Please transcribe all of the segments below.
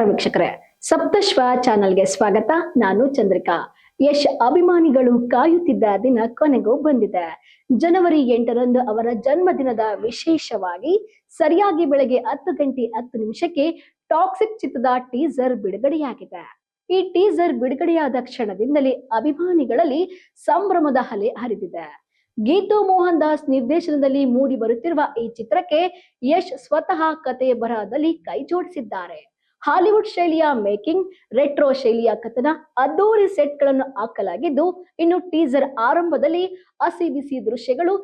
ವೀಕ್ಷಕರೇ. ಸಪ್ತಶ್ವ ಚಾನಲ್ಗೆ ಸ್ವಾಗತ. ನಾನು ಚಂದ್ರಿಕಾ. ಯಶ್ ಅಭಿಮಾನಿಗಳು ಕಾಯುತ್ತಿದ್ದ ದಿನ ಕೊನೆಗೂ ಬಂದಿದೆ. ಜನವರಿ ಎಂಟರಂದು ಅವರ ಜನ್ಮದಿನದ ವಿಶೇಷವಾಗಿ ಸರಿಯಾಗಿ ಬೆಳಗ್ಗೆ ಹತ್ತು ಗಂಟೆ ಹತ್ತು ನಿಮಿಷಕ್ಕೆ ಟಾಕ್ಸಿಕ್ ಚಿತ್ರದ ಟೀಸರ್ ಬಿಡುಗಡೆಯಾಗಿದೆ. ಈ ಟೀಸರ್ ಬಿಡುಗಡೆಯಾದ ಕ್ಷಣದಿಂದಲೇ ಅಭಿಮಾನಿಗಳಲ್ಲಿ ಸಂಭ್ರಮದ ಅಲೆ ಹರಿದಿದೆ. ಗೀತು ಮೋಹನ್ ದಾಸ್ ನಿರ್ದೇಶನದಲ್ಲಿ ಮೂಡಿ ಬರುತ್ತಿರುವ ಈ ಚಿತ್ರಕ್ಕೆ ಯಶ್ ಸ್ವತಃ ಕತೆ ಬರಹದಲ್ಲಿ ಕೈ ಜೋಡಿಸಿದ್ದಾರೆ. ಹಾಲಿವುಡ್ ಶೈಲಿಯ ಮೇಕಿಂಗ್, ರೆಟ್ರೋ ಶೈಲಿಯ ಕಥನ, ಅದ್ದೂರಿ ಸೆಟ್ಗಳನ್ನು ಹಾಕಲಾಗಿದ್ದು, ಇನ್ನು ಟೀಸರ್ ಆರಂಭದಲ್ಲಿ ಹಸಿ ಬಿಸಿ ದೃಶ್ಯಗಳು,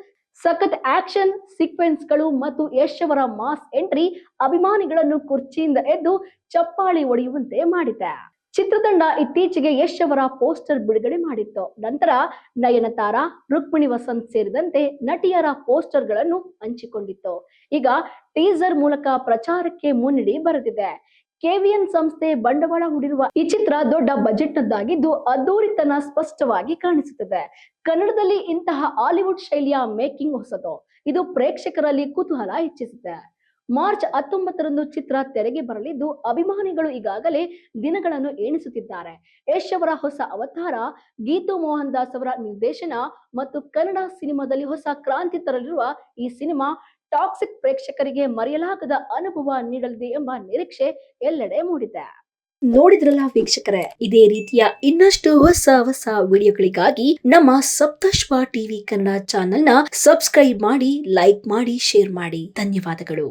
ಸಖತ್ ಆಕ್ಷನ್ ಸೀಕ್ವೆನ್ಸ್ಗಳು ಮತ್ತು ಯಶ್ ಅವರ ಮಾಸ್ ಎಂಟ್ರಿ ಅಭಿಮಾನಿಗಳನ್ನು ಕುರ್ಚಿಯಿಂದ ಎದ್ದು ಚಪ್ಪಾಳಿ ಒಡೆಯುವಂತೆ ಮಾಡಿದೆ. ಚಿತ್ರತಂಡ ಇತ್ತೀಚೆಗೆ ಯಶ್ ಅವರ ಪೋಸ್ಟರ್ ಬಿಡುಗಡೆ ಮಾಡಿತ್ತು. ನಂತರ ನಯನತಾರ ರುಕ್ಮಿಣಿ ವಸಂತ್ ಸೇರಿದಂತೆ ನಟಿಯರ ಪೋಸ್ಟರ್ಗಳನ್ನು ಹಂಚಿಕೊಂಡಿತ್ತು. ಈಗ ಟೀಸರ್ ಮೂಲಕ ಪ್ರಚಾರಕ್ಕೆ ಮುನ್ನಡಿ ಬರೆದಿದೆ. ಕೆವಿಎನ್ ಸಂಸ್ಥೆ ಬಂಡವಾಳ ಹೂಡಿರುವ ಈ ಚಿತ್ರ ದೊಡ್ಡ ಬಜೆಟ್ನದ್ದಾಗಿದ್ದು ಅದ್ದೂರಿತನ ಸ್ಪಷ್ಟವಾಗಿ ಕಾಣಿಸುತ್ತದೆ. ಕನ್ನಡದಲ್ಲಿ ಇಂತಹ ಹಾಲಿವುಡ್ ಶೈಲಿಯ ಮೇಕಿಂಗ್ ಹೊಸದು. ಇದು ಪ್ರೇಕ್ಷಕರಲ್ಲಿ ಕುತೂಹಲ ಹೆಚ್ಚಿಸಿದೆ. ಮಾರ್ಚ್ ಹತ್ತೊಂಬತ್ತರಂದು ಚಿತ್ರ ತೆರೆಗೆ ಬರಲಿದ್ದು ಅಭಿಮಾನಿಗಳು ಈಗಾಗಲೇ ದಿನಗಳನ್ನು ಎಣಿಸುತ್ತಿದ್ದಾರೆ. ಯಶ್ ಅವರ ಹೊಸ ಅವತಾರ, ಗೀತು ಮೋಹನ್ ದಾಸ್ ಅವರ ನಿರ್ದೇಶನ ಮತ್ತು ಕನ್ನಡ ಸಿನಿಮಾದಲ್ಲಿ ಹೊಸ ಕ್ರಾಂತಿ ತರಲಿರುವ ಈ ಸಿನಿಮಾ ಟಾಕ್ಸಿಕ್ ಪ್ರೇಕ್ಷಕರಿಗೆ ಮರೆಯಲಾಗದ ಅನುಭವ ನೀಡಲಿದೆ ಎಂಬ ನಿರೀಕ್ಷೆ ಎಲ್ಲೆಡೆ ಮೂಡಿದೆ. ನೋಡಿದ್ರಲ್ಲ ವೀಕ್ಷಕರೇ, ಇದೇ ರೀತಿಯ ಇನ್ನಷ್ಟು ಹೊಸ ಹೊಸ ವಿಡಿಯೋಗಳಿಗಾಗಿ ನಮ್ಮ ಸಪ್ತಶ್ವ ಟಿವಿ ಕನ್ನಡ ಚಾನೆಲ್ನ ಸಬ್ಸ್ಕ್ರೈಬ್ ಮಾಡಿ, ಲೈಕ್ ಮಾಡಿ, ಶೇರ್ ಮಾಡಿ. ಧನ್ಯವಾದಗಳು.